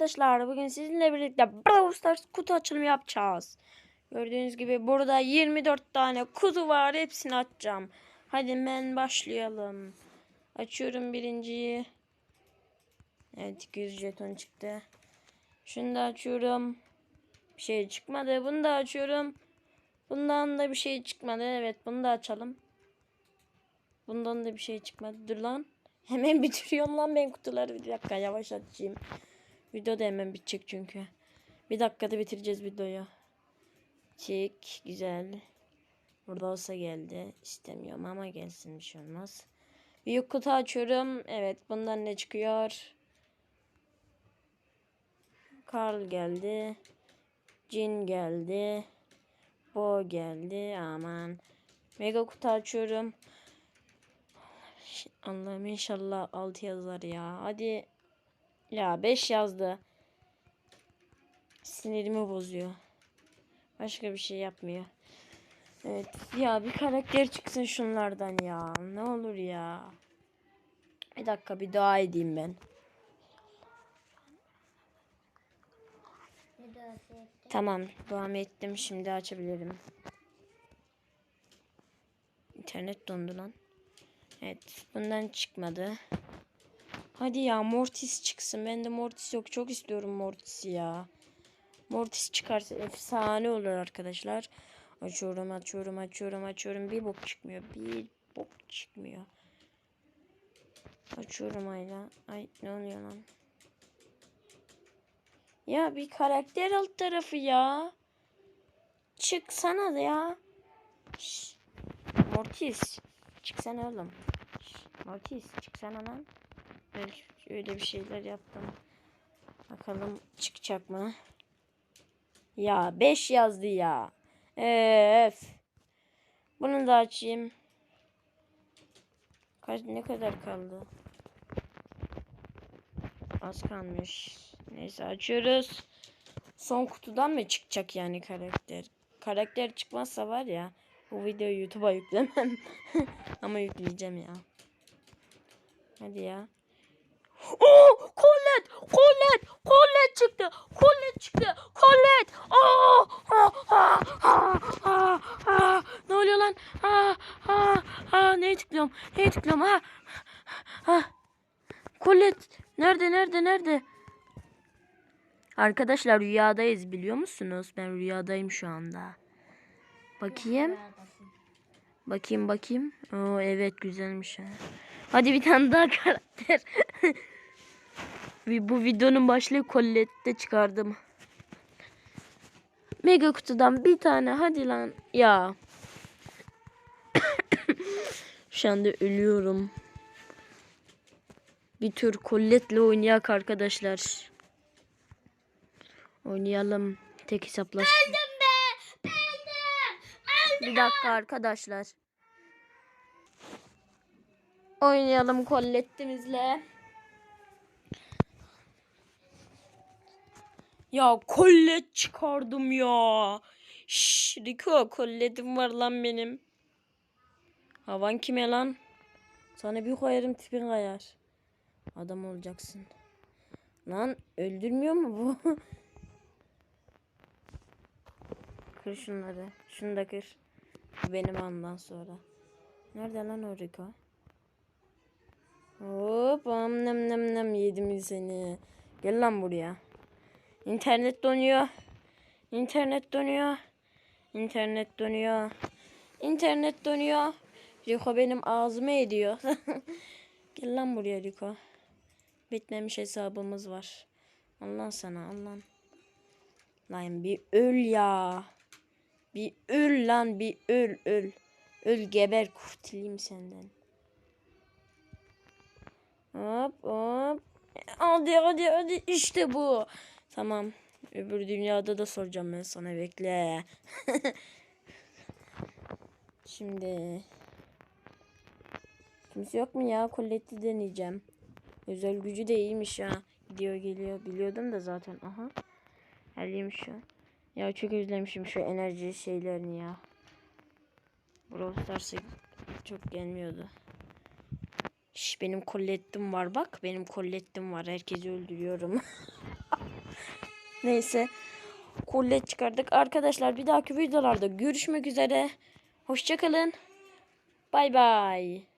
arkadaşlar bugün sizinle birlikte Brawl Stars kutu açılımı yapacağız. Gördüğünüz gibi burada 24 tane kutu var hepsini açacağım. Hadi hemen başlayalım. Açıyorum birinciyi. Evet 200 jeton çıktı. Şunu da açıyorum. Bir şey çıkmadı. Bunu da açıyorum. Bundan da bir şey çıkmadı. Evet bunu da açalım. Bundan da bir şey çıkmadı. Dur lan. Hemen bitiriyorum lan ben kutuları. Bir dakika yavaş açayım. Video da hemen bitecek çünkü. Bir dakikada bitireceğiz videoyu. Çek. Güzel. Burada olsa geldi. İstemiyorum ama gelsin bir şey olmaz. Büyük kutu açıyorum. Evet bundan ne çıkıyor? Karl geldi. Cin geldi. Bo geldi. Aman. Mega kutu açıyorum. Allah'ım inşallah 6 yazar ya. Hadi. Ya 5 yazdı. Sinirimi bozuyor. Başka bir şey yapmıyor. Evet. Ya bir karakter çıksın şunlardan ya. Ne olur ya. Bir dakika bir dua edeyim ben. Tamam. Duamı ettim. Şimdi açabilirim. İnternet dondu lan. Evet. Bundan çıkmadı. Hadi ya Mortis çıksın. Ben de Mortis yok. Çok istiyorum Mortis'i ya. Mortis çıkarsa efsane olur arkadaşlar. Açıyorum açıyorum açıyorum açıyorum. Bir bok çıkmıyor. Bir bok çıkmıyor. Açıyorum ayla. Ay ne oluyor lan? Ya bir karakter alt tarafı ya. Çıksana da ya. Şş. Mortis. Çıksana oğlum. Şş. Mortis çıksana lan. Öyle, öyle bir şeyler yaptım. Bakalım çıkacak mı? Ya 5 yazdı ya. Öf. Bunu da açayım. Kaç ne kadar kaldı? Az kalmış. Neyse açıyoruz. Son kutudan mı çıkacak yani karakter? Karakter çıkmazsa var ya bu videoyu YouTube'a yüklemem. Ama yükleyeceğim ya. Hadi ya. Oo, Colette, Colette, Colette çıktı. Colette çıktı. Colette. Aa, aa, aa, aa, aa, aa. Ne oluyor lan? Aa, aa, aa. Neye tıklıyorum? Neye tıklıyorum? Ha? Ha? Colette. Nerede, nerede, nerede? Arkadaşlar rüyadayız biliyor musunuz? Ben rüyadayım şu anda. Bakayım. Bakayım bakayım. Oo evet güzelmiş ha. Hadi bir tane daha karakter. Bu videonun başlığı Colette'de çıkardım. Mega kutudan bir tane hadi lan. Ya. Şu anda ölüyorum. Bir tür Colette'le oynayak arkadaşlar. Oynayalım. Tek hesaplaşma. Öldüm be. Öldüm. Bir dakika arkadaşlar. Oynayalım kollettimizle. Ya kollet çıkardım ya. Şşş Riko kolletim var lan benim. Havan kime lan? Sana bir koyarım tipin kayar. Adam olacaksın. Lan öldürmüyor mu bu? kır şunları. Şunu da kır. Benim andan sonra. Nerede lan o Riko? Hop am nem nem nem yedim seni. Gel lan buraya. İnternet donuyor. İnternet donuyor. İnternet donuyor. İnternet donuyor. Riko benim ağzımı ediyor. Gel lan buraya Riko. Bitmemiş hesabımız var. Allah sana Allah. Lan bir öl ya. Bir öl lan bir öl öl. Öl geber kurtulayım senden. Hop hop. Hadi hadi hadi işte bu. Tamam. Öbür dünyada da soracağım ben sana bekle. Şimdi. Kimse yok mu ya? Colette'i deneyeceğim. Özel gücü de iyiymiş ya. Gidiyor geliyor. Biliyordum da zaten. Aha. Geleyim şu. Ya çok özlemişim şu enerji şeylerini ya. Brawl Stars'a çok gelmiyordu. Şş, benim kollettim var bak. Benim kollettim var. Herkesi öldürüyorum. Neyse. Kollet çıkardık. Arkadaşlar bir dahaki videolarda görüşmek üzere. Hoşçakalın. Bay bay.